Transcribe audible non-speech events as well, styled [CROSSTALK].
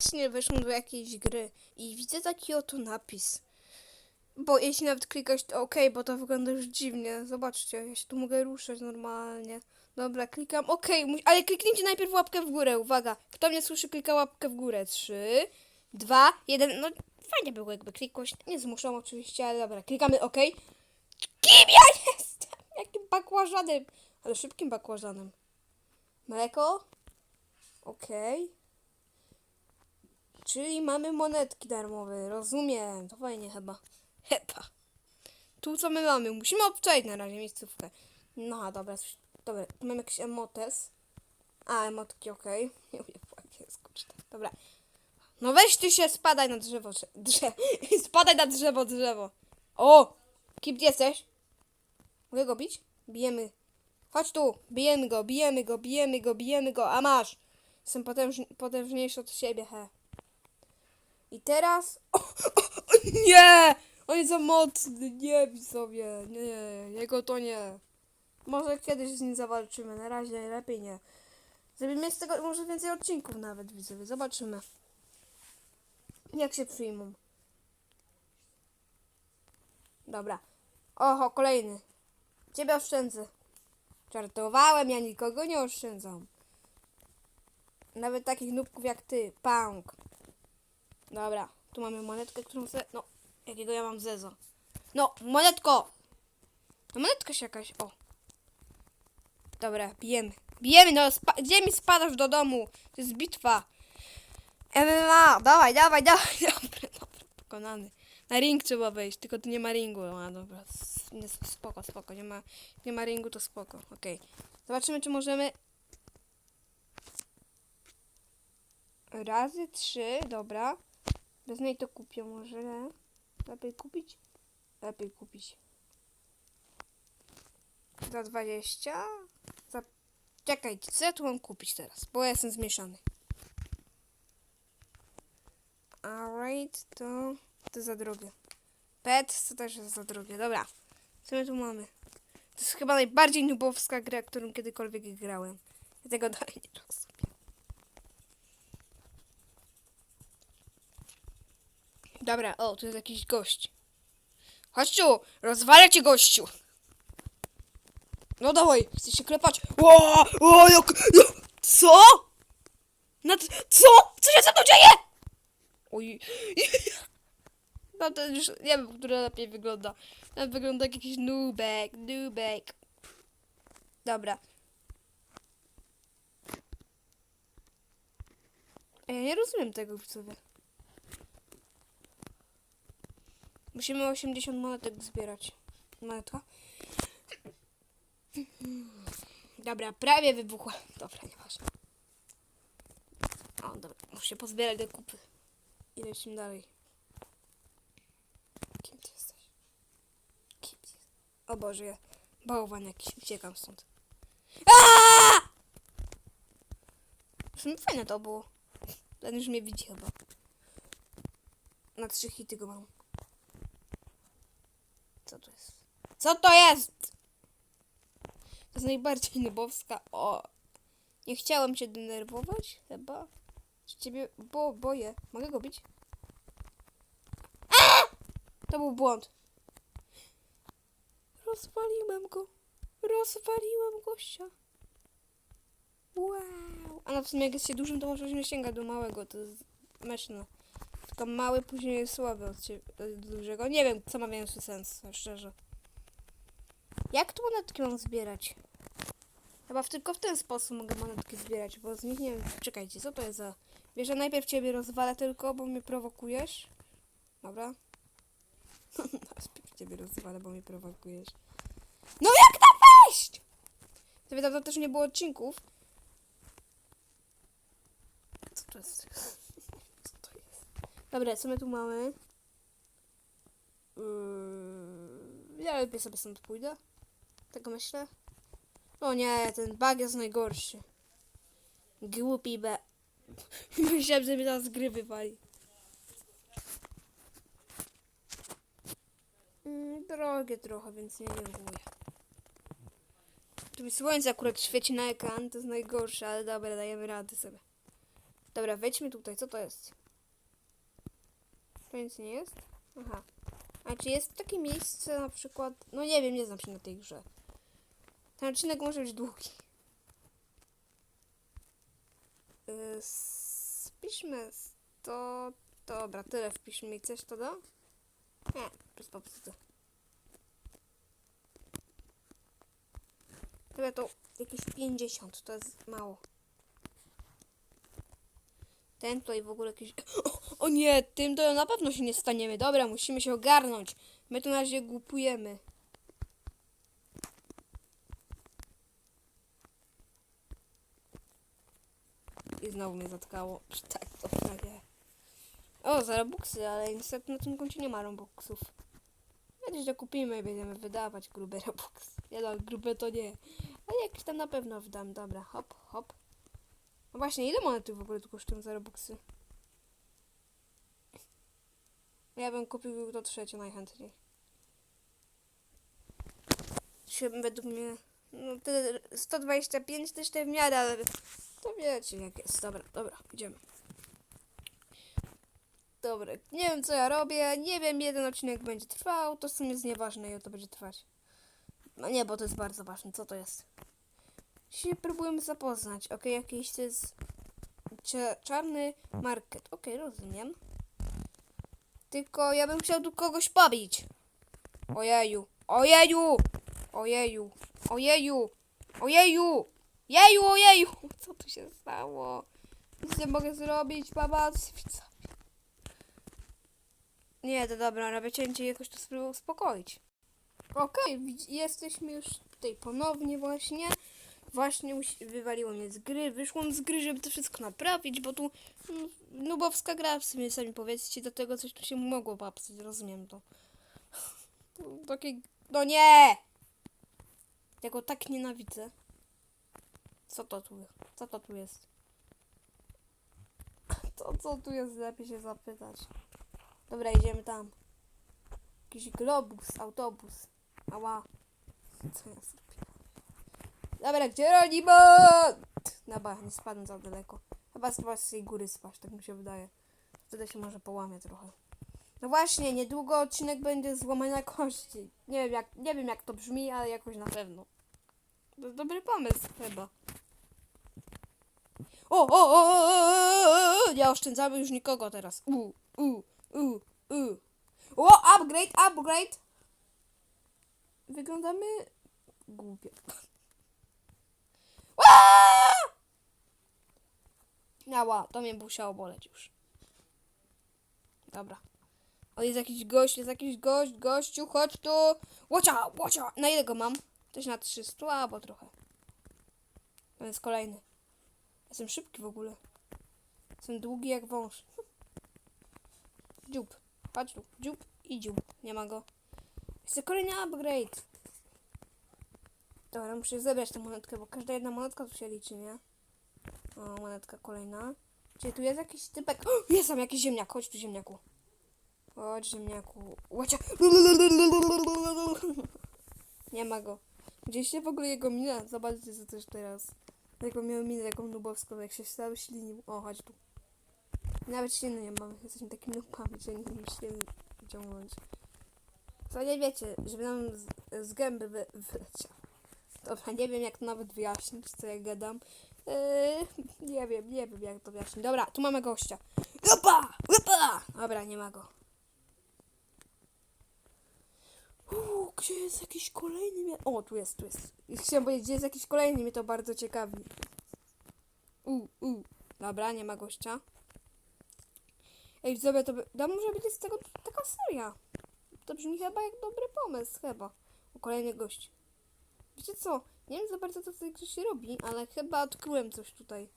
Właśnie weszłam do jakiejś gry i widzę taki oto napis. Bo jeśli nawet klikasz to OK, bo to wygląda już dziwnie. Zobaczcie, ja się tu mogę ruszać normalnie. Dobra, klikam OK, ale kliknijcie najpierw łapkę w górę. Uwaga, kto mnie słyszy, klika łapkę w górę. Trzy, dwa, jeden. No fajnie było jakby klikłość. Nie zmuszam oczywiście, ale dobra, klikamy OK. Kim ja jestem? Jakim bakłażanem? Ale szybkim bakłażanem. Mleko? Okej. Czyli mamy monetki darmowe, rozumiem. To fajnie chyba. Chyba. Tu co my mamy? Musimy obczaić na razie miejscówkę. No, dobra, dobra. Tu mamy jakiś emotes. A, emotki, okej. [LAUGHS] Nie umiem. Dobra. No weź ty się, spadaj na drzewo, drze- [LAUGHS] spadaj na drzewo, drzewo. O! Kim jesteś? Mogę go bić? Bijemy. Chodź tu, bijemy go, bijemy go, bijemy go, bijemy go, a masz. Jestem potężny, potężniejszy od siebie, he. I teraz... [LAUGHS] O, o, o, nie! On jest za mocny, nie bij sobie, nie, jego to nie. Może kiedyś z nim zawalczymy, na razie lepiej nie. Zrobimy z tego może więcej odcinków nawet, widzowie, zobaczymy. Jak się przyjmą. Dobra. Oho, kolejny. Ciebie oszczędzę. Żartowałem, ja nikogo nie oszczędzam. Nawet takich nubków jak ty, punk. Dobra, tu mamy monetkę, którą se... No, jakiego ja mam zezo. No, monetko! No, monetka się jakaś, o. Dobra, bijemy. Bijemy, no, gdzie mi spadasz do domu? To jest bitwa. MMA, dawaj, dawaj, [LAUGHS] dawaj, dobra, dobra, pokonany. Na ring trzeba wejść, tylko tu nie ma ringu. A dobra, spoko, spoko, nie ma, nie ma ringu, to spoko, okej. Zobaczymy, czy możemy... Razy trzy, dobra. Bez niej to kupię może. Lepiej kupić? Lepiej kupić. Za 20? Za... Czekajcie, co ja tu mam kupić teraz? Bo ja jestem zmieszany. Alright, to... To za drogie. Pet to też jest za drogie. Dobra. Co my tu mamy? To jest chyba najbardziej nubowska gra, którą kiedykolwiek grałem. Ja tego dalej nie rozumiem. Dobra, o, tu jest jakiś gość. Chodź tu! Rozwalę cię, gościu! No dawaj, chcesz się klepać? Ło, o, jak, jak, co? Nad, co? Co się ze mną dzieje? Oj, [LAUGHS] no to już nie wiem, która lepiej wygląda. Ten wygląda jak jakiś nubek, nubek. Dobra. Ja nie rozumiem tego widzowie. Musimy 80 monetek zbierać. Monetka. Dobra, prawie wybuchła. Dobra, nieważne. O, dobra, muszę się pozbierać do kupy. I lecimy dalej. Kim ty jesteś? Kim ty jesteś? O Boże, ja... bałwan jakiś, uciekam stąd. Aaaa! W sumie fajne to było. Ten już mnie widzi chyba. Na trzy hity go mam. Co to jest? Co to jest? To jest najbardziej nubowska. O! Nie chciałem cię denerwować, chyba. Ciebie, bo boję. Mogę go bić? To był błąd. Rozwaliłem go. Rozwaliłem gościa. Wow. A no w sumie jak jest się dużym, to się nie sięga do małego. To jest meszne. Tylko mały później jest słaby od, ciebie, od dużego. Nie wiem, co ma większy sens, szczerze. Jak tu monetki mam zbierać? Chyba w, tylko w ten sposób mogę monetki zbierać, bo z nich nie wiem. Czekajcie, co to jest za... Wiesz, że najpierw ciebie rozwalę tylko, bo mnie prowokujesz. Dobra. [LAUGHS] najpierw ciebie rozwalę, bo mnie prowokujesz. No jak tam wejść? To dawno też nie było odcinków. Co to jest? Dobra, co my tu mamy? Yy, ja lepiej sobie stąd pójdę. Tego myślę. O nie, ten bug jest najgorszy. Głupi be. [LAUGHS] Myślałem, że mnie teraz gry wywali. Mm, drogie trochę, więc nie reaguję. Tu mi słońce akurat świeci na ekran, to jest najgorsze, ale dobra, dajemy radę sobie. Dobra, wejdźmy tutaj. Co to jest? To nic nie jest? Aha. A czy jest takie miejsce na przykład... No nie wiem, nie znam się na tej grze. Ten odcinek może być długi. Yy, Spiszmy 100... Dobra, tyle wpiszmy i coś to da? Nie, to jest popsuty. Chyba to jakieś 50, to jest mało. Ten tutaj w ogóle jakiś... [CLEARS THROAT] O, nie, tym to na pewno się nie staniemy. Dobra, musimy się ogarnąć. My tu na razie głupujemy. I znowu mnie zatkało. [LAUGHS] Tak, to prawie. O, za ale niestety na tym koncie nie ma robuxów. Kiedyś to kupimy i będziemy wydawać grube robux. Nie no, grube to nie. Ale jakieś tam na pewno wdam. Dobra, hop, hop. No właśnie, ile monety w ogóle tu kosztują za robuxy? Ja bym kupił to trzecie najchętniej. Się według mnie... No tyle, 125 też te w miarę, ale to wiecie jak jest. Dobra, dobra, idziemy. Dobra, nie wiem co ja robię, nie wiem, jeden odcinek będzie trwał, to w sumie jest nieważne, ile to będzie trwać. No nie, bo to jest bardzo ważne, co to jest? Dzisiaj próbujemy zapoznać, ok, jakiś to jest czarny market, ok, rozumiem. Tylko ja bym chciał tu kogoś pobić. Ojeju, ojeju, ojeju, ojeju, ojeju, jeju, ojeju, [LAUGHS] co tu się stało? Nic nie mogę zrobić, co? Nie, to dobra, robię cięcie jakoś to spróbuję uspokoić. Okej, widz- jesteśmy już tutaj ponownie właśnie. Właśnie wywaliło mnie z gry, wyszłam z gry, żeby to wszystko naprawić, bo tu mm, nubowska gra w sumie, sami powiedzcie, do tego coś tu się mogło popsuć, rozumiem to. [LAUGHS] takie... No nie! Ja go tak nienawidzę. Co to tu jest? Co to tu jest? [LAUGHS] To co tu jest, lepiej się zapytać. Dobra, idziemy tam. Jakiś globus, autobus. Ała. Co zrobiłem? Dobra, gdzie Ronimon? Dobra, nie spadnę za daleko. Chyba chyba z tej góry spaść, tak mi się wydaje. Wtedy się może połamie trochę. No właśnie, niedługo odcinek będzie złamania kości. Nie wiem jak, nie wiem jak to brzmi, ale jakoś na pewno. To jest dobry pomysł chyba. O, o, o, o, o, o, nie oszczędzamy już nikogo teraz. U, u, u, u. O, upgrade, upgrade. Wyglądamy głupio. Aaa! Ała, to mnie musiało boleć już. Dobra. O, jest jakiś gość, jest jakiś gość, gościu, chodź tu. Łocia, łocia. Na ile go mam? Też na 300, albo trochę. To jest kolejny. Jestem szybki w ogóle. Jestem długi jak wąż. [LAUGHS] Dziób. Patrz tu. Dziób i dziób. Nie ma go. Jest kolejny upgrade. Dobra, muszę zebrać tę monetkę, bo każda jedna monetka tu się liczy, nie? O, monetka kolejna. Czyli tu jest jakiś typek. O, jest tam jakiś ziemniak. Chodź tu, ziemniaku. Chodź, ziemniaku. Łacia. [LAUGHS] Nie ma go. Gdzieś się w ogóle jego mina. Zobaczcie co też teraz. Jaką miał minę, taką nubowską, jak się cały ślinił. O, chodź tu. Nawet śliny nie mamy. Jesteśmy takimi nubami, że nie możemy śliny wyciągnąć. Co nie wiecie, żeby nam z, z gęby wy, wyleciał. Dobra, nie wiem jak to nawet wyjaśnić, co ja gadam. Eee, nie wiem, nie wiem jak to wyjaśnić. Dobra, tu mamy gościa. Opa! Opa! Dobra, nie ma go. Uuu, gdzie jest jakiś kolejny O, tu jest, tu jest. I Chciałem powiedzieć, gdzie jest jakiś kolejny, mnie to bardzo ciekawi. U, u. Dobra, nie ma gościa. Ej, sobie to. No może będzie z tego taka seria. To brzmi chyba jak dobry pomysł, chyba. O, kolejny gość. Wiecie co? Nie wiem za bardzo co tutaj się robi, ale chyba odkryłem coś tutaj.